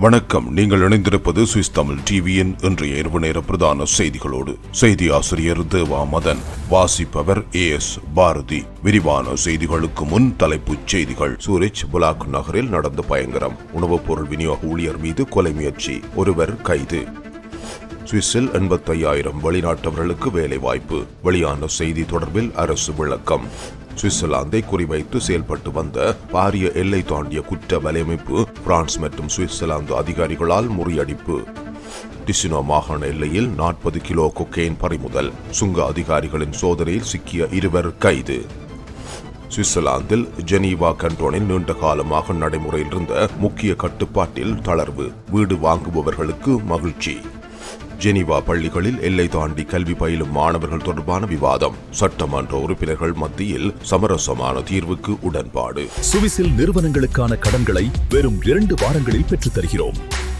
வணக்கம். நீங்கள் இணைந்திருப்பது சுவிஸ் தமிழ் டிவியின் இன்றைய இரவு நேர பிரதான செய்திகளோடு. செய்தி ஆசிரியர் தேவா மதன் வாசிப்பவர் ஏ எஸ் பாரதி. விரிவான செய்திகளுக்கு முன் தலைப்புச் செய்திகள். சூரிச் புலாக் நகரில் நடந்த பயங்கரம். உணவுப் பொருள் விநியோக ஊழியர் மீது கொலை முயற்சி. ஒருவர் கைது. சுவிஸில் எண்பத்தையாயிரம் வெளிநாட்டவர்களுக்கு வேலைவாய்ப்பு. வெளியான செய்தி தொடர்பில் அரசு விளக்கம். சுவிட்சர்லாந்தை குறிவைத்து செயல்பட்டு வந்த பாரிய எல்லை தாண்டிய குற்ற வலையமைப்பு பிரான்ஸ் மற்றும் சுவிட்சர்லாந்து அதிகாரிகளால் முறியடிப்பு. டிசினோ மாகாண எல்லையில் நாற்பது கிலோ கொக்கெயின் பறிமுதல் சுங்க அதிகாரிகளின் சோதனையில் சிக்கிய இருவர் கைது. சுவிட்சர்லாந்தில் ஜெனீவா கண்டோனில் நீண்ட காலமாக நடைமுறையில் இருந்த முக்கிய கட்டுப்பாட்டில் தளர்வு வீடு வாங்குபவர்களுக்கு மகிழ்ச்சி. ஜெனீவா பள்ளிகளில் எல்லை தாண்டி கல்வி பயிலும் மாணவர்கள் தொடர்பான விவாதம். சட்டமன்ற உறுப்பினர்கள் மத்தியில் சமரசமான தீர்வுக்கு உடன்பாடு. சுவிசில் நிறுவனங்களுக்கான கடன்களை வெறும் இரண்டு வாரங்களில் பெற்றுத் தருகிறோம்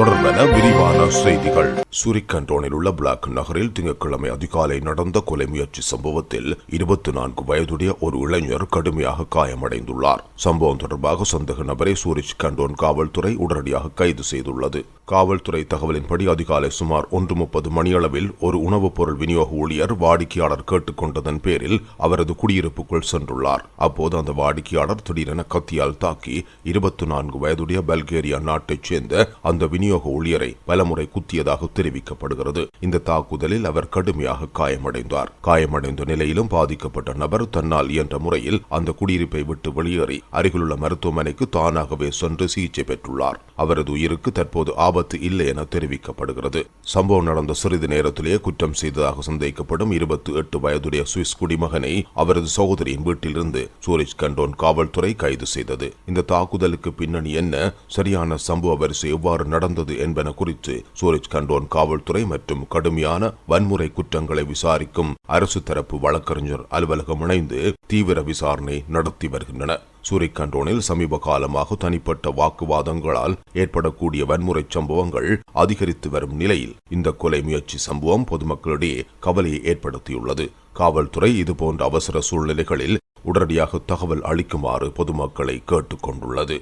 தொடர்பென விரிவான செய்திகள். சூரிக்கண்டோனில் உள்ள பிளாக் நகரில் திங்கட்கிழமை அதிகாலை நடந்த கொலை முயற்சி சம்பவத்தில் இருபத்தி நான்கு வயதுடைய ஒரு இளைஞர் கடுமையாக காயமடைந்துள்ளார். சம்பவம் தொடர்பாக சந்தேக நபரை சூரிச் கண்டோன் காவல்துறை உடனடியாக கைது செய்துள்ளது. காவல்துறை தகவலின்படி அதிகாலை சுமார் ஒன்று முப்பது மணியளவில் ஒரு உணவுப் பொருள் விநியோக ஊழியர் வாடிக்கையாளர் கேட்டுக்கொண்டதன் பேரில் அவரது குடியிருப்புக்குள் சென்றுள்ளார். அப்போது அந்த வாடிக்கையாளர் திடீரென கத்தியால் தாக்கி இருபத்தி நான்கு வயதுடைய பல்கேரியா நாட்டைச் சேர்ந்த அந்த விநியோக ஊழியரை பலமுறை குத்தியதாக தெரிவிக்கப்படுகிறது. இந்த தாக்குதலில் அவர் கடுமையாக காயமடைந்தார். காயமடைந்த நிலையிலும் பாதிக்கப்பட்ட நபர் தன்னால் இயன்ற முறையில் அந்த குடியிருப்பை விட்டு வெளியேறி அருகிலுள்ள மருத்துவமனைக்கு தானாகவே சென்று சிகிச்சை பெற்றுள்ளார். அவரது உயிருக்கு தற்போது ஆபத்து இல்லை என தெரிவிக்கப்படுகிறது. சம்பவம் நடந்த சிறிது நேரத்திலேயே குற்றம் செய்ததாக சந்தேகிக்கப்படும் இருபத்தி எட்டு வயதுடைய சுவிஸ் குடிமகனை அவரது சகோதரியின் வீட்டிலிருந்து சூரிஜ் கண்டோன் காவல்துறை கைது செய்தது. இந்த தாக்குதலுக்கு பின்னணி என்ன? சரியான சம்பவ வரிசை எவ்வாறு நடந்தது? நடந்தது என்பன குறித்து சூரஜ் கண்டோன் காவல்துறை மற்றும் கடுமையான வன்முறை குற்றங்களை விசாரிக்கும் அரசு தரப்பு வழக்கறிஞர் அலுவலகம் இணைந்து தீவிர விசாரணை நடத்தி வருகின்றன. சூரிக்கண்டோனில் சமீப காலமாக தனிப்பட்ட வாக்குவாதங்களால் ஏற்படக்கூடிய வன்முறை சம்பவங்கள் அதிகரித்து வரும் நிலையில் இந்த கொலை முயற்சி சம்பவம் பொதுமக்களிடையே கவலையை ஏற்படுத்தியுள்ளது. காவல்துறை இதுபோன்ற அவசர சூழ்நிலைகளில் உடனடியாக தகவல் அளிக்குமாறு பொதுமக்களை கேட்டுக்கொண்டுள்ளது.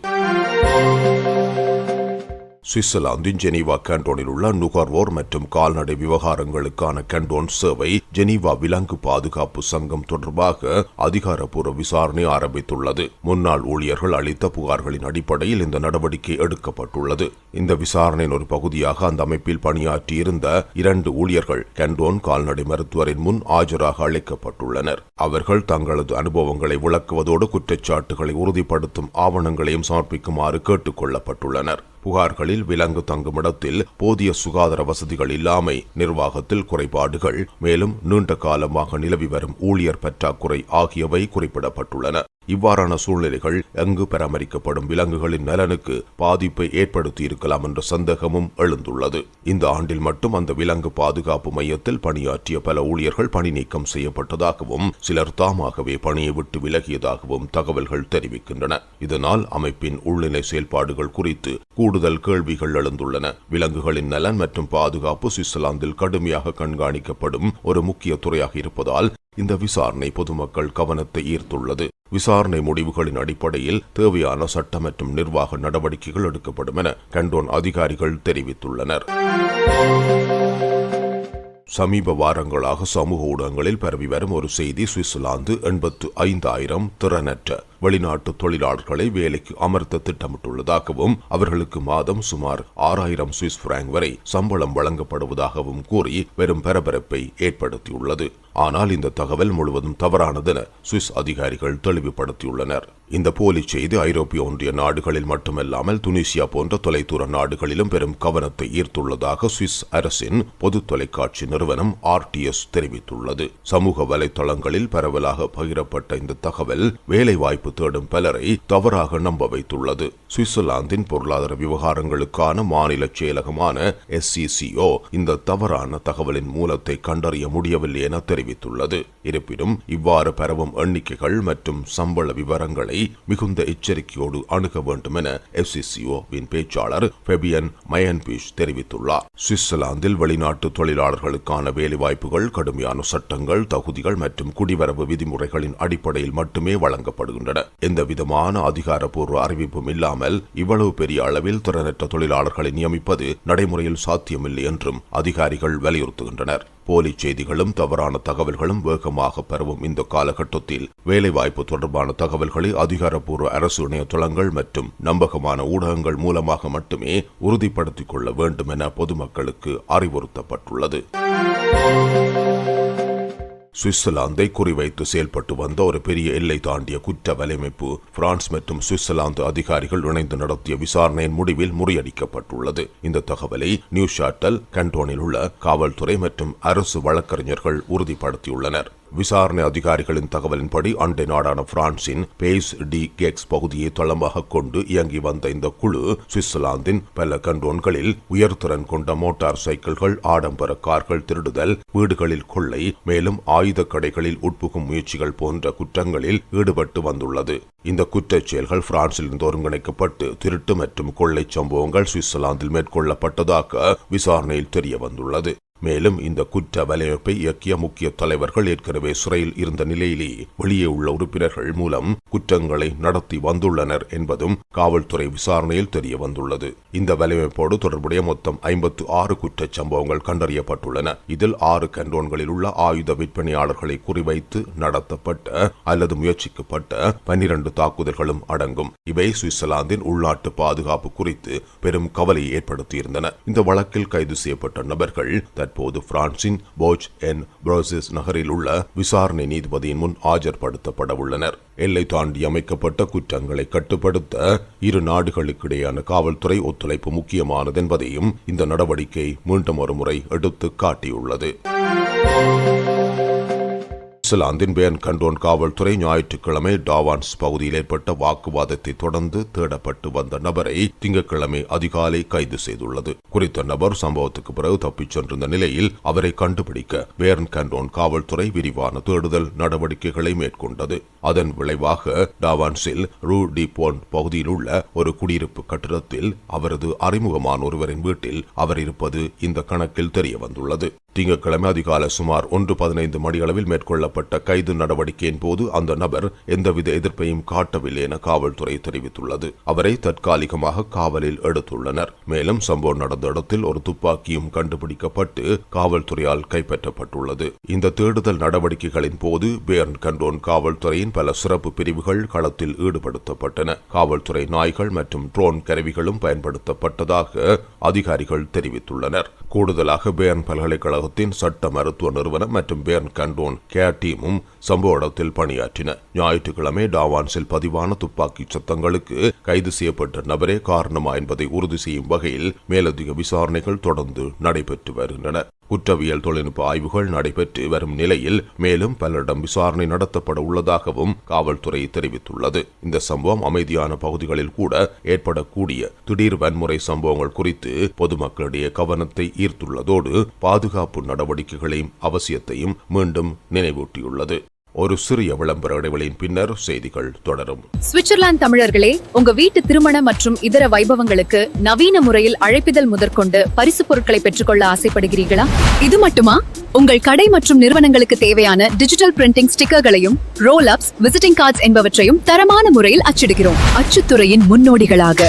சுவிட்சர்லாந்தின் ஜெனீவா கண்டோனில் உள்ள நுகர்வோர் மற்றும் கால்நடை விவகாரங்களுக்கான கண்டோன் சேவை ஜெனீவா விலங்கு பாதுகாப்பு சங்கம் தொடர்பாக அதிகாரப்பூர்வ விசாரணை ஆரம்பித்துள்ளது. முன்னாள் ஊழியர்கள் அளித்த புகார்களின் அடிப்படையில் இந்த நடவடிக்கை எடுக்கப்பட்டுள்ளது. இந்த விசாரணையின் ஒரு பகுதியாக அந்த அமைப்பில் பணியாற்றியிருந்த இரண்டு ஊழியர்கள் கண்டோன் கால்நடை மருத்துவரின் முன் ஆஜராக அழைக்கப்பட்டுள்ளனர். அவர்கள் தங்களது அனுபவங்களை விளக்குவதோடு குற்றச்சாட்டுகளை உறுதிப்படுத்தும் ஆவணங்களையும் சமர்ப்பிக்குமாறு கேட்டுக் கொள்ளப்பட்டுள்ளனர். புகார்களில் விலங்கு தங்குமிடத்தில் போதிய சுகாதார வசதிகள் இல்லாமை நிர்வாகத்தில் குறைபாடுகள் மேலும் நீண்ட காலமாக நிலவி வரும் ஊழியர் பற்றாக்குறை ஆகியவை குறிப்பிடப்பட்டுள்ளன. இவ்வாறான சூழ்நிலைகள் எங்கு பராமரிக்கப்படும் விலங்குகளின் நலனுக்கு பாதிப்பை ஏற்படுத்தி இருக்கலாம் என்ற சந்தேகமும் எழுந்துள்ளது. இந்த ஆண்டில் மட்டும் அந்த விலங்கு பாதுகாப்பு மையத்தில் பணியாற்றிய பல ஊழியர்கள் பணி நீக்கம் செய்யப்பட்டதாகவும் சிலர் தாமாகவே பணியை விட்டு விலகியதாகவும் தகவல்கள் தெரிவிக்கின்றன. இதனால் அமைப்பின் உள்நிலை செயல்பாடுகள் குறித்து கூடுதல் கேள்விகள் எழுந்துள்ளன. விலங்குகளின் நலன் மற்றும் பாதுகாப்பு சுவிட்சர்லாந்தில் கடுமையாக கண்காணிக்கப்படும் ஒரு முக்கிய துறையாக இருப்பதால் இந்த விசாரணை பொதுமக்கள் கவனத்தை ஈர்த்துள்ளது. விசாரணை முடிவுகளின் அடிப்படையில் தேவையான சட்ட மற்றும் நிர்வாக நடவடிக்கைகள் எடுக்கப்படும் என கண்டோன் அதிகாரிகள் தெரிவித்துள்ளனர். சமீப வாரங்களாக சமூக ஊடகங்களில் பரவி வரும் ஒரு செய்தி சுவிட்சர்லாந்து எண்பத்து ஐந்தாயிரம் திறனற்ற. வெளிநாட்டு தொழிலாளர்களை வேலைக்கு அமர்த்த திட்டமிட்டுள்ளதாகவும் அவர்களுக்கு மாதம் சுமார் ஆறாயிரம் சுவிஸ் பிராங்க் வரை சம்பளம் வழங்கப்படுவதாகவும் கூறி பெரும் பரபரப்பை ஏற்படுத்தியுள்ளது. ஆனால் இந்த தகவல் முழுவதும் தவறானதென சுவிஸ் அதிகாரிகள் தெளிவுபடுத்தியுள்ளனர். இந்த போலி செய்தி ஐரோப்பிய ஒன்றிய நாடுகளில் மட்டுமல்லாமல் துனிசியா போன்ற தொலைதூர நாடுகளிலும் பெரும் கவனத்தை ஈர்த்துள்ளதாக சுவிஸ் அரசின் பொது தொலைக்காட்சி நிறுவனம் ஆர்டிஎஸ் தெரிவித்துள்ளது. சமூக வலைதளங்களில் பரவலாக பகிரப்பட்ட இந்த தகவல் வேலைவாய்ப்பு தேடும் பலரை தவறாக நம்ப வைத்துள்ளது. சுவிட்சர்லாந்தின் பொருளாதார விவகாரங்களுக்கான மாநில செயலகமான எஸ்சிசிஓ இந்த தவறான தகவலின் மூலத்தை கண்டறிய முடியவில்லை என தெரிவித்துள்ளது. இருப்பினும் இவ்வாறு பரவும் எண்ணிக்கைகள் மற்றும் சம்பள விவரங்களை மிகுந்த எச்சரிக்கையோடு அணுக வேண்டும் என எஃப்சிசிஓவின் பேச்சாளர் ஃபெபியன் மயன்பீஷ் தெரிவித்துள்ளார். சுவிட்சர்லாந்தில் வெளிநாட்டு தொழிலாளர்களுக்கான வேலைவாய்ப்புகள் கடுமையான சட்டங்கள் தகுதிகள் மற்றும் குடிவரவு விதிமுறைகளின் அடிப்படையில் மட்டுமே வழங்கப்படுகின்றன. எந்த விதமான அதிகாரப்பூர்வ அறிவிப்பும் இல்லாமல் இவ்வளவு பெரிய அளவில் திறனற்ற தொழிலாளர்களை நியமிப்பது நடைமுறையில் சாத்தியமில்லை என்றும் அதிகாரிகள் வலியுறுத்துகின்றனர். போலி செய்திகளும் தவறான தகவல்களும் வேகமாக பரவும் இந்த காலகட்டத்தில் வேலைவாய்ப்பு தொடர்பான தகவல்களை அதிகாரப்பூர்வ அரசு இணையதளங்கள் மற்றும் நம்பகமான ஊடகங்கள் மூலமாக மட்டுமே உறுதிப்படுத்திக் கொள்ள வேண்டும் என பொதுமக்களுக்கு அறிவுறுத்தப்பட்டுள்ளது. சுவிட்சர்லாந்தை குறிவைத்து செயல்பட்டு வந்த ஒரு பெரிய எல்லை தாண்டிய குற்ற வலையமைப்பு பிரான்ஸ் மற்றும் சுவிட்சர்லாந்து அதிகாரிகள் இணைந்து நடத்திய விசாரணையின் முடிவில் முறியடிக்கப்பட்டுள்ளது. இந்த தகவலை நியூ ஷாட்டல் கண்டோனில் உள்ள காவல்துறை மற்றும் அரசு வழக்கறிஞர்கள் உறுதிப்படுத்தியுள்ளனர். விசாரணை அதிகாரிகளின் தகவலின்படி அண்டை நாடான பிரான்சின் பேஸ் டி கெக்ஸ் பகுதியை தளமாக கொண்டு இயங்கி வந்த இந்த குழு சுவிட்சர்லாந்தின் பல கண்டோன்களில் உயர்திறன் கொண்ட மோட்டார் சைக்கிள்கள் ஆடம்பர கார்கள் திருடுதல் வீடுகளில் கொள்ளை மேலும் ஆயுத கடைகளில் உட்புகும் முயற்சிகள் போன்ற குற்றங்களில் ஈடுபட்டு வந்துள்ளது. இந்த குற்றச் செயல்கள் பிரான்சிலிருந்து ஒருங்கிணைக்கப்பட்டு திருட்டு மற்றும் கொள்ளை சம்பவங்கள் சுவிட்சர்லாந்தில் மேற்கொள்ளப்பட்டதாக விசாரணையில் தெரிய வந்துள்ளது மேலும் இந்த குற்ற வலையமைப்பை இயக்கிய முக்கிய தலைவர்கள் ஏற்கனவே சிறையில் இருந்த நிலையிலே வெளியே உள்ள உறுப்பினர்கள் மூலம் குற்றங்களை நடத்தி வந்துள்ளனர் என்பதும் காவல்துறை விசாரணையில் தெரிய வந்துள்ளது. இந்த வலையமைப்போடு தொடர்புடைய மொத்தம் ஐம்பத்து ஆறு குற்றச் சம்பவங்கள் கண்டறியப்பட்டுள்ளன. இதில் ஆறு கண்டோன்களில் உள்ள ஆயுத விற்பனையாளர்களை குறிவைத்து நடத்தப்பட்ட அல்லது முயற்சிக்கப்பட்ட பன்னிரண்டு தாக்குதல்களும் அடங்கும். இவை சுவிட்சர்லாந்தின் உள்நாட்டு பாதுகாப்பு குறித்து பெரும் கவலையை ஏற்படுத்தியிருந்தன. இந்த வழக்கில் கைது செய்யப்பட்ட நபர்கள் தற்போது பிரான்சின் போச் என் புரோசிஸ் நகரில் உள்ள விசாரணை நீதிபதியின் முன் ஆஜர்படுத்தப்பட உள்ளனர். எல்லை தாண்டி அமைக்கப்பட்ட குற்றங்களை கட்டுப்படுத்த இரு நாடுகளுக்கிடையான காவல்துறை ஒத்துழைப்பு முக்கியமானது என்பதையும் இந்த நடவடிக்கை மீண்டும் ஒருமுறை எடுத்து காட்டியுள்ளது. சுவிட்சர்லாந்தின் பேர்ன் கண்டோன் காவல்துறை ஞாயிற்றுக்கிழமை டாவான்ஸ் பகுதியில் ஏற்பட்ட வாக்குவாதத்தை தொடர்ந்து தேடப்பட்டு வந்த நபரை திங்கட்கிழமை அதிகாலை கைது செய்துள்ளது. குறித்த நபர் சம்பவத்துக்கு பிறகு தப்பிச் சென்றிருந்த நிலையில் அவரை கண்டுபிடிக்க பேர்ன் கண்டோன் காவல்துறை விரிவான தேடுதல் நடவடிக்கைகளை மேற்கொண்டது. அதன் விளைவாக டாவான்ஸில் ரூ டி போன் பகுதியில் உள்ள ஒரு குடியிருப்பு கட்டிடத்தில் அவரது அறிமுகமான ஒருவரின் வீட்டில் அவர் இருப்பது இந்த கணக்கில் தெரிய வந்துள்ளது திங்கட்கிழமை அதிகாலை சுமார் ஒன்று பதினைந்து மணியளவில் மேற்கொள்ளப்பட்ட கைது நடவடிக்கையின் போது அந்த நபர் எந்தவித எதிர்ப்பையும் காட்டவில்லை என காவல்துறை தெரிவித்துள்ளது. அவரை தற்காலிகமாக காவலில் எடுத்துள்ளனர். மேலும் சம்பவம் நடந்த இடத்தில் ஒரு துப்பாக்கியும் கண்டுபிடிக்கப்பட்டு காவல்துறையால் கைப்பற்றப்பட்டுள்ளது. இந்த தேடுதல் நடவடிக்கைகளின் போது பேர்ன் கண்டோன் காவல்துறையின் பல சிறப்பு பிரிவுகள் களத்தில் ஈடுபடுத்தப்பட்டன. காவல்துறை நாய்கள் மற்றும் ட்ரோன் கருவிகளும் பயன்படுத்தப்பட்டதாக அதிகாரிகள் தெரிவித்துள்ளனர். கூடுதலாக பேர்ன் பல்கலைக்கழகத்தின் சட்ட மருத்துவ நிறுவனம் மற்றும் பேர்ன் கண்டோன் கேர் டீமும் சம்பவ இடத்தில் பணியாற்றின. ஞாயிற்றுக்கிழமை டாவான்ஸில் பதிவான துப்பாக்கி சத்தங்களுக்கு கைது செய்யப்பட்ட நபரே காரணமா என்பதை உறுதி செய்யும் வகையில் மேலதிக விசாரணைகள் தொடர்ந்து நடைபெற்று வருகின்றன. குற்றவியல் தொழில்நுட்ப ஆய்வுகள் நடைபெற்று வரும் நிலையில் மேலும் பலரிடம் விசாரணை நடத்தப்பட உள்ளதாகவும் காவல்துறை தெரிவித்துள்ளது. இந்த சம்பவம் அமைதியான பகுதிகளில் கூட ஏற்படக்கூடிய திடீர் வன்முறை சம்பவங்கள் குறித்து பொதுமக்களிடையே கவனத்தை ஈர்த்துள்ளதோடு பாதுகாப்பு நடவடிக்கைகளையும் அவசியத்தையும் மீண்டும் நினைவூட்டியுள்ளது. ஒரு சிறிய விளம்பர இடைவெளியின் பின்னர் செய்திகள் தொடரும். சுவிட்சர்லாந்து தமிழர்களே உங்க வீட்டு திருமண மற்றும் இதர வைபவங்களுக்கு நவீன முறையில் அழைப்பிதழ் முதற்கொண்டு பரிசு பொருட்களை பெற்றுக்கொள்ள ஆசைப்படுகிறீர்களா? இது மட்டுமா? உங்கள் கடை மற்றும் நிறுவனங்களுக்கு தேவையான டிஜிட்டல் பிரிண்டிங் ஸ்டிக்கர்களையும் ரோல் அப்ஸ் விசிட்டிங் கார்ட்ஸ் என்பவற்றையும் தரமான முறையில் அச்சிடுகிறோம். அச்சுத்துறையின் முன்னோடிகளாக.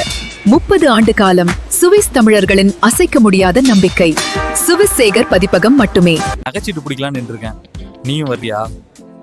முப்பது ஆண்டு காலம் சுவிஸ் தமிழர்களின் அசைக்க முடியாத நம்பிக்கை. சுவிஸ் சேகர் பதிப்பகம் மட்டுமே. நகைச்சீட்டு பிடிக்கலான்னு இருக்கேன் நீயும் வர்றியா?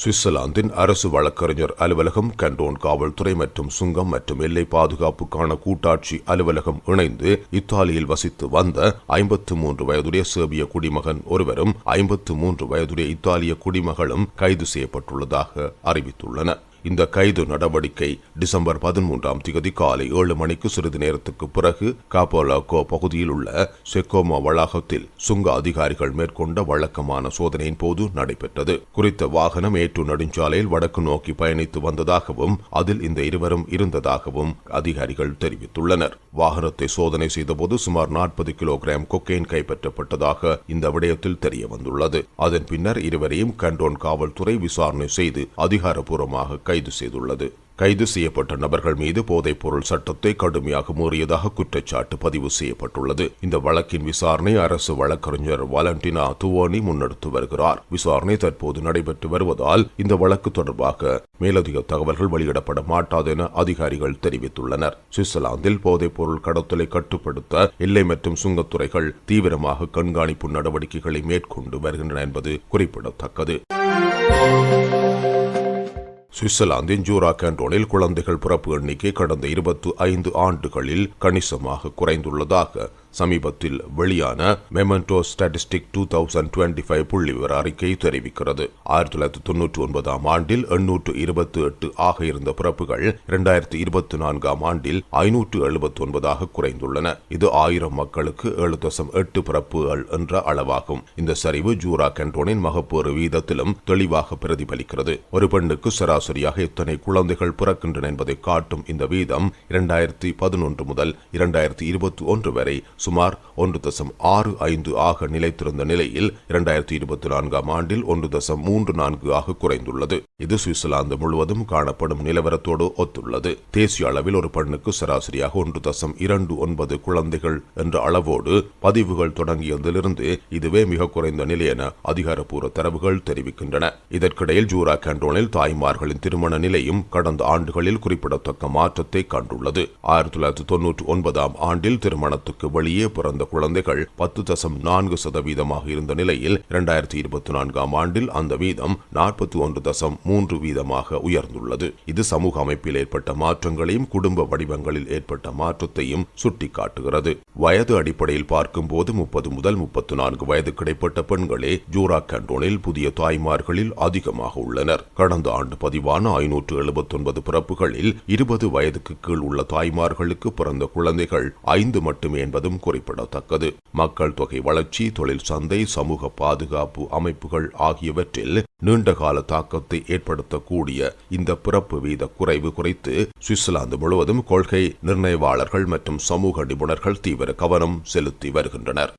சுவிட்சர்லாந்தின் அரசு வழக்கறிஞர் அலுவலகம் கண்டோன் காவல்துறை மற்றும் சுங்கம் மற்றும் எல்லை பாதுகாப்புக்கான கூட்டாட்சி அலுவலகம் இணைந்து இத்தாலியில் வசித்து வந்த ஐம்பத்து மூன்று வயதுடைய சேர்பிய குடிமகன் ஒருவரும் ஐம்பத்து மூன்று வயதுடைய இத்தாலிய குடிமகளும் கைது செய்யப்பட்டுள்ளதாக அறிவித்துள்ளன. இந்த கைது நடவடிக்கை டிசம்பர் பதிமூன்றாம் தேதி காலை ஏழு மணிக்கு சிறிது நேரத்துக்கு பிறகு காப்போலாகோ பகுதியில் உள்ள செக்கோமா வளாகத்தில் சுங்க அதிகாரிகள் மேற்கொண்ட வழக்கமான சோதனையின் போது நடைபெற்றது. குறித்த வாகனம் ஏற்று நெடுஞ்சாலையில் வடக்கு நோக்கி பயணித்து வந்ததாகவும் அதில் இந்த இருவரும் இருந்ததாகவும் அதிகாரிகள் தெரிவித்துள்ளனர். வாகனத்தை சோதனை செய்தபோது சுமார் நாற்பது கிலோகிராம் கொக்கைன் கைப்பற்றப்பட்டதாக இந்த விடயத்தில் தெரிய வந்துள்ளது அதன் பின்னர் இருவரையும் கண்டோன் காவல்துறை விசாரணை செய்து அதிகாரப்பூர்வமாக கைது செய்துள்ளது. கைது செய்யப்பட்ட நபர்கள் மீது போதைப்பொருள் சட்டத்தை கடுமையாக மூறியதாக குற்றச்சாட்டு பதிவு செய்யப்பட்டுள்ளது. இந்த வழக்கின் விசாரணை அரசு வழக்கறிஞர் வாலண்டினா துவோனி முன்னெடுத்து வருகிறார். விசாரணை தற்போது நடைபெற்று வருவதால் இந்த வழக்கு தொடர்பாக மேலதிக தகவல்கள் வெளியிடப்பட மாட்டாது என அதிகாரிகள் தெரிவித்துள்ளனர். சுவிட்சர்லாந்தில் போதைப்பொருள் கடத்தலை கட்டுப்படுத்த எல்லை மற்றும் சுங்கத்துறைகள் தீவிரமாக கண்காணிப்பு நடவடிக்கைகளை மேற்கொண்டு வருகின்றன என்பது குறிப்பிடத்தக்கது. சுவிட்சர்லாந்தின் ஜூரா கேண்டோனில் குழந்தைகள் பிறப்பு எண்ணிக்கை கடந்த இருபத்து ஐந்து ஆண்டுகளில் கணிசமாக குறைந்துள்ளதாக சமீபத்தில் வெளியான Memento statistic two thousand twenty five புள்ளி விவர அறிக்கை தெரிவிக்கிறது. ஆயிரத்தி தொள்ளாயிரத்தி தொன்னூற்றி ஒன்பதாம் ஆண்டில் எண்ணூற்று இருபத்தி எட்டு ஆக இருந்த பிறப்புகள் இரண்டாயிரத்தி இருபத்தி நான்காம் ஆண்டில் ஐநூற்று எழுபத்தி ஒன்பதாக குறைந்துள்ளன. இது ஆயிரம் மக்களுக்கு ஏழு தசம் எட்டு பிறப்புகள் என்ற அளவாகும். இந்த சரிவு ஜூரா கண்டோனின் மகப்பேறு வீதத்திலும் தெளிவாக பிரதிபலிக்கிறது. ஒரு பெண்ணுக்கு சராசரியாக எத்தனை குழந்தைகள் பிறக்கின்றன என்பதை காட்டும் இந்த வீதம் இரண்டாயிரத்தி பதினொன்று முதல் இரண்டாயிரத்தி இருபத்தி ஒன்று வரை சுமார் ஒன்று தசம் ஆறு ஐந்து ஆக நிலைத்திருந்த நிலையில் இரண்டாயிரத்தி இருபத்தி நான்காம் ஆண்டில் ஒன்று தசம் மூன்று நான்கு ஆக குறைந்துள்ளது. இது சுவிட்சர்லாந்து முழுவதும் காணப்படும் நிலவரத்தோடு ஒத்துள்ளது. தேசிய அளவில் ஒரு பெண்ணுக்கு சராசரியாக ஒன்று தசம் இரண்டு ஒன்பது குழந்தைகள் என்ற அளவோடு பதிவுகள் தொடங்கியதிலிருந்து இதுவே மிக குறைந்த நிலை என அதிகாரப்பூர்வ தரவுகள் தெரிவிக்கின்றன. இதற்கிடையில் ஜூரா கேண்டோனில் தாய்மார்களின் திருமண நிலையும் கடந்த ஆண்டுகளில் குறிப்பிடத்தக்க மாற்றத்தை கண்டுள்ளது. ஆயிரத்தி தொள்ளாயிரத்தி தொன்னூற்றி ஒன்பதாம் ஆண்டில் திருமணத்துக்கு வெளியே பிறந்த குழந்தைகள் பத்து தசம் நான்கு சதவீதமாக இருந்த நிலையில் இரண்டாயிரத்தி இருபத்தி நான்காம் ஆண்டில் அந்த வீதம் நாற்பத்தி ஒன்று தசம் மூன்று வீதமாக உயர்ந்துள்ளது. இது சமூக அமைப்பில் ஏற்பட்ட மாற்றங்களையும் குடும்ப வடிவங்களில் ஏற்பட்ட மாற்றத்தையும் சுட்டிக்காட்டுகிறது. வயது அடிப்படையில் பார்க்கும்போது முப்பது முதல் முப்பத்தி நான்கு வயது கிடைப்பட்ட பெண்களே ஜூரா கண்டோனில் புதிய தாய்மார்களில் அதிகமாக உள்ளனர். கடந்த ஆண்டு பதிவான ஐநூற்று எழுபத்தி ஒன்பது பிறப்புகளில் இருபது வயதுக்கு கீழ் உள்ள தாய்மார்களுக்கு பிறந்த குழந்தைகள் ஐந்து மட்டுமே என்பதும் குறிப்பிடத்தக்கது. மக்கள் தொகை வளர்ச்சி தொழில் சந்தை சமூக பாதுகாப்பு அமைப்புகள் ஆகியவற்றில் நீண்டகால தாக்கத்தை ஏற்படுத்தக்கூடிய இந்த பிறப்பு வீத குறைவு குறித்து சுவிட்சர்லாந்து முழுவதும் கொள்கை நிர்ணயவாளர்கள் மற்றும் சமூக நிபுணர்கள் தீவிர கவனம் செலுத்தி வருகின்றனர்.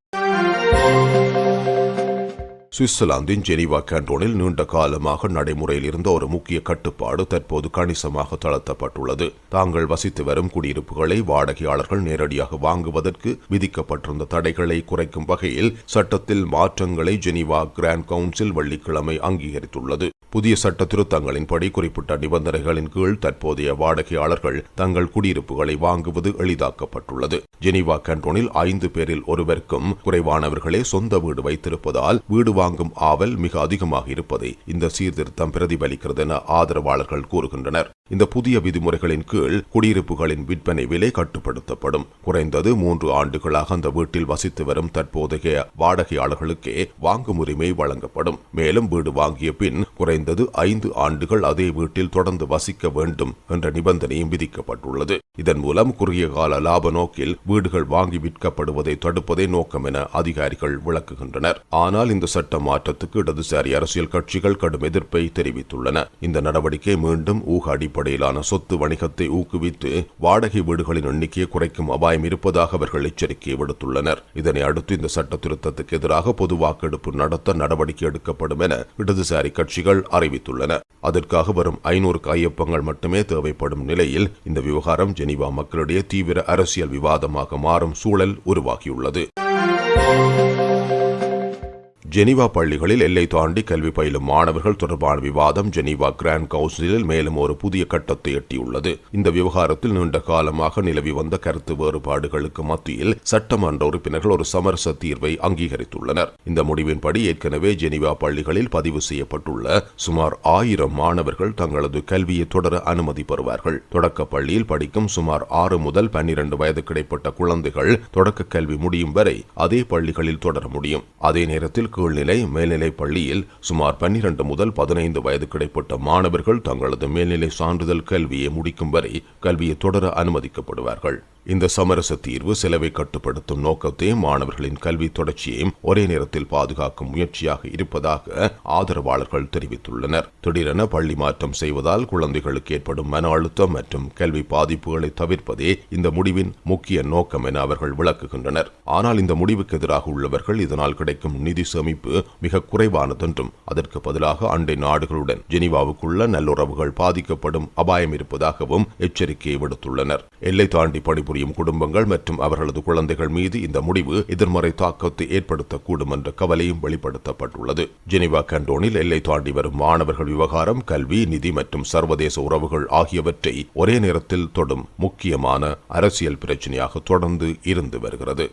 சுவிட்சர்லாந்தின் ஜெனீவா கேண்டோனில் நீண்ட காலமாக நடைமுறையில் இருந்த ஒரு முக்கிய கட்டுப்பாடு தற்போது கணிசமாக தளர்த்தப்பட்டுள்ளது. தாங்கள் வசித்து வரும் குடியிருப்புகளை வாடகையாளர்கள் நேரடியாக வாங்குவதற்கு விதிக்கப்பட்டிருந்த தடைகளை குறைக்கும் வகையில் சட்டத்தில் மாற்றங்களை ஜெனீவா கிராண்ட் கவுன்சில் வெள்ளிக்கிழமை அங்கீகரித்துள்ளது. புதிய சட்ட திருத்தங்களின்படி குறிப்பிட்ட நிபந்தனைகளின் கீழ் தற்போதைய வாடகையாளர்கள் தங்கள் குடியிருப்புகளை வாங்குவது எளிதாக்கப்பட்டுள்ளது. ஜெனீவா கண்டோனில் ஐந்து பேரில் ஒருவருக்கும் குறைவானவர்களே சொந்த வீடு வைத்திருப்பதால் வீடு வாங்கும் ஆவல் மிக அதிகமாக இருப்பதை இந்த சீர்திருத்தம் பிரதிபலிக்கிறது என ஆதரவாளர்கள் கூறுகின்றனர். இந்த புதிய விதிமுறைகளின் கீழ் குடியிருப்புகளின் விற்பனை விலை கட்டுப்படுத்தப்படும். குறைந்தது மூன்று ஆண்டுகளாக அந்த வீட்டில் வசித்து வரும் தற்போதைய வாடகையாளர்களுக்கே வாங்கும் உரிமை வழங்கப்படும். மேலும் வீடு வாங்கிய பின் குறைந்தது ஐந்து ஆண்டுகள் அதே வீட்டில் தொடர்ந்து வசிக்க வேண்டும் என்ற நிபந்தனையும் விதிக்கப்பட்டுள்ளது. இதன் மூலம் குறுகிய கால லாப நோக்கில் வீடுகள் வாங்கி விற்கப்படுவதை தடுப்பதே நோக்கம் என அதிகாரிகள் விளக்குகின்றனர். ஆனால் இந்த சட்ட மாற்றத்துக்கு இடதுசாரி அரசியல் கட்சிகள் கடும் எதிர்ப்பை தெரிவித்துள்ளன. இந்த நடவடிக்கை மீண்டும் ஊக அடிப்படையிலான சொத்து வணிகத்தை ஊக்குவித்து வாடகை வீடுகளின் எண்ணிக்கையை குறைக்கும் அபாயம் இருப்பதாக அவர்கள் எச்சரிக்கை விடுத்துள்ளனர். இதனை அடுத்து இந்த சட்ட திருத்தத்துக்கு எதிராக பொது வாக்கெடுப்பு நடத்த நடவடிக்கை எடுக்கப்படும் என இடதுசாரி கட்சிகள் அறிவித்துள்ளன. அதற்காக வரும் ஐநூறு கையொப்பங்கள் மட்டுமே தேவைப்படும் நிலையில் இந்த விவகாரம் ஜெனீவா மக்களிடையே தீவிர அரசியல் விவாதமாக மாறும் சூழல் உருவாகியுள்ளது. ஜெனீவா பள்ளிகளில் எல்லை தாண்டி கல்வி பயிலும் மாணவர்கள் தொடர்பான விவாதம் ஜெனீவா கிராண்ட் கவுன்சிலில் மேலும் ஒரு புதிய கட்டத்தை எட்டியுள்ளது. இந்த விவகாரத்தில் நீண்ட காலமாக நிலவி வந்த கருத்து வேறுபாடுகளுக்கு மத்தியில் சட்டமன்ற உறுப்பினர்கள் ஒரு சமரச தீர்வை அங்கீகரித்துள்ளனர். இந்த முடிவின்படி ஏற்கனவே ஜெனீவா பள்ளிகளில் பதிவு செய்யப்பட்டுள்ள சுமார் ஆயிரம் மாணவர்கள் தங்களது கல்வியை தொடர அனுமதி பெறுவார்கள். தொடக்க பள்ளியில் படிக்கும் சுமார் ஆறு முதல் பன்னிரண்டு வயது கிடைப்பட்ட குழந்தைகள் தொடக்க கல்வி முடியும் வரை அதே பள்ளிகளில் தொடர முடியும். அதே நேரத்தில் கீழ்நிலை மேல்நிலை பள்ளியில் சுமார் பன்னிரண்டு முதல் பதினைந்து வயது கிடைப்பட்ட மாணவர்கள் தங்களது மேல்நிலை சான்றிதழ் கல்வியை முடிக்கும் வரை கல்வியை தொடர அனுமதிக்கப்படுவார்கள். இந்த சமரச தீர்வு செலவை கட்டுப்படுத்தும் நோக்கத்தையும் மாணவர்களின் கல்வி தொடர்ச்சியையும் ஒரே நேரத்தில் பாதுகாக்கும் முயற்சியாக இருப்பதாக ஆதரவாளர்கள் தெரிவித்துள்ளனர். திடீரென பள்ளி மாற்றம் செய்வதால் குழந்தைகளுக்கு ஏற்படும் மன அழுத்தம் மற்றும் கல்வி பாதிப்புகளை தவிர்ப்பதே இந்த முடிவின் முக்கிய நோக்கம் என அவர்கள் விளக்குகின்றனர். ஆனால் இந்த முடிவுக்கு எதிராக உள்ளவர்கள் இதனால் கிடைக்கும் நிதி சேமிப்பு மிக குறைவானதென்றும் அதற்கு பதிலாக அண்டை நாடுகளுடன் ஜெனீவாவுக்குள்ள நல்லுறவுகள் பாதிக்கப்படும் அபாயம் இருப்பதாகவும் எச்சரிக்கையை விடுத்துள்ளனர். எல்லை தாண்டி பணிபுரியும் குடும்பங்கள் மற்றும் அவர்களது குழந்தைகள் மீது இந்த முடிவு எதிர்மறை தாக்கத்தை ஏற்படுத்தக்கூடும் என்ற கவலையும் வெளிப்படுத்தப்பட்டுள்ளது. ஜெனிவா கண்டோனில் எல்லை தாண்டி வரும் மாணவர்கள் விவகாரம் கல்வி நிதி மற்றும் சர்வதேச உறவுகள் ஆகியவற்றை ஒரே நேரத்தில் தொடும் முக்கியமான அரசியல் பிரச்சனையாக தொடர்ந்து இருந்து வருகிறது.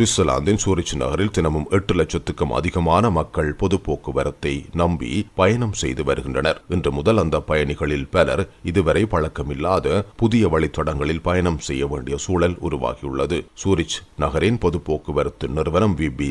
சுவிட்சர்லாந்தின் சூரிச் நகரில் தினமும் எட்டு லட்சத்துக்கும் அதிகமான மக்கள் பொது போக்குவரத்தை நம்பி பயணம் செய்து வருகின்றனர். இன்று முதல் அந்த பயணிகளில் பலர் இதுவரை பழக்கமில்லாத புதிய வழித்தடங்களில் பயணம் செய்ய வேண்டிய சூழல் உருவாகியுள்ளது. சூரிச் நகரின் பொது போக்குவரத்து நிறுவனம் விபி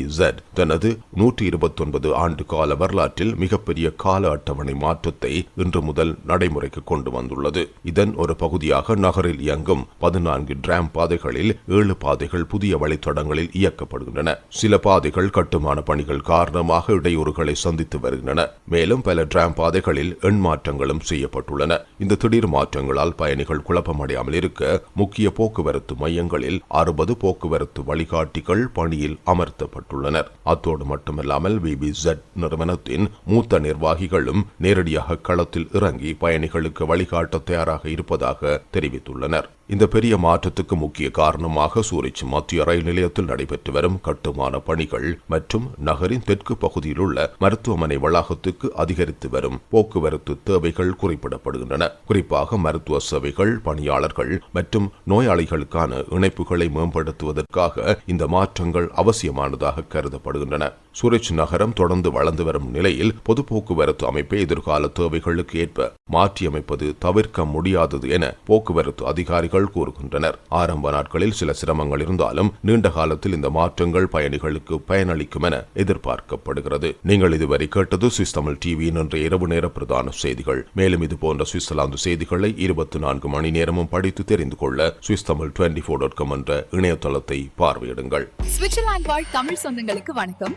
தனது நூற்றி இருபத்தி ஒன்பது ஆண்டு கால வரலாற்றில் மிகப்பெரிய கால அட்டவணை மாற்றத்தை இன்று முதல் நடைமுறைக்கு கொண்டு வந்துள்ளது. இதன் ஒரு பகுதியாக நகரில் இயங்கும் பதினான்கு டிராம் பாதைகளில் ஏழு பாதைகள் புதிய வழித்தடங்களில் இயக்கப்படுகின்றன. சில பாதைகள் கட்டுமான பணிகள் காரணமாக இடையூறுகளை சந்தித்து வருகின்றன. மேலும் பல டிராம் பாதைகளில் எண் மாற்றங்களும் செய்யப்பட்டுள்ளன. இந்த திடீர் மாற்றங்களால் பயணிகள் குழப்பமடையாமல் இருக்க முக்கிய போக்குவரத்து மையங்களில் அறுபது போக்குவரத்து வழிகாட்டிகள் பணியில் அமர்த்தப்பட்டுள்ளனர். அத்தோடு மட்டுமல்லாமல் விபிசெட் நிறுவனத்தின் மூத்த நிர்வாகிகளும் நேரடியாக களத்தில் இறங்கி பயணிகளுக்கு வழிகாட்ட தயாராக இருப்பதாக தெரிவித்துள்ளனர். இந்த பெரிய மாற்றத்துக்கு முக்கிய காரணமாக சூரிச் மத்திய ரயில் நிலையத்தில் நடைபெற்று வரும் கட்டுமான பணிகள் மற்றும் நகரின் தெற்கு பகுதியில் உள்ள மருத்துவமனை வளாகத்துக்கு அதிகரித்து வரும் போக்குவரத்து தேவைகள் குறிப்பிடப்படுகின்றன. குறிப்பாக மருத்துவ சேவைகள் பணியாளர்கள் மற்றும் நோயாளிகளுக்கான இணைப்புகளை மேம்படுத்துவதற்காக இந்த மாற்றங்கள் அவசியமானதாக கருதப்படுகின்றன. சூரஜ் நகரம் தொடர்ந்து வளர்ந்து வரும் நிலையில் பொது போக்குவரத்து அமைப்பை எதிர்கால தேவைகளுக்கு ஏற்ப மாற்றியமைப்பது தவிர்க்க முடியாதது என போக்குவரத்து அதிகாரிகள் கூறுகின்றனர். ஆரம்ப நாட்களில் சில சிரமங்கள் இருந்தாலும் நீண்ட காலத்தில் இந்த மாற்றங்கள் பயணிகளுக்கு பயனளிக்கும் என எதிர்பார்க்கப்படுகிறது. நீங்கள் இதுவரை கேட்டது சுவிஸ் தமிழ் டிவியின் இன்று இரவு நேர பிரதான செய்திகள். மேலும் இது போன்ற சுவிட்சர்லாந்து செய்திகளை இருபத்தி நான்கு மணி நேரமும் படித்து தெரிந்து கொள்ள Swiss Tamil twenty four dot com என்ற இணையதளத்தை பார்வையிடுங்கள். சுவிட்சர்லாந்து வாழ் தமிழ் சொந்தங்களுக்கு வணக்கம்.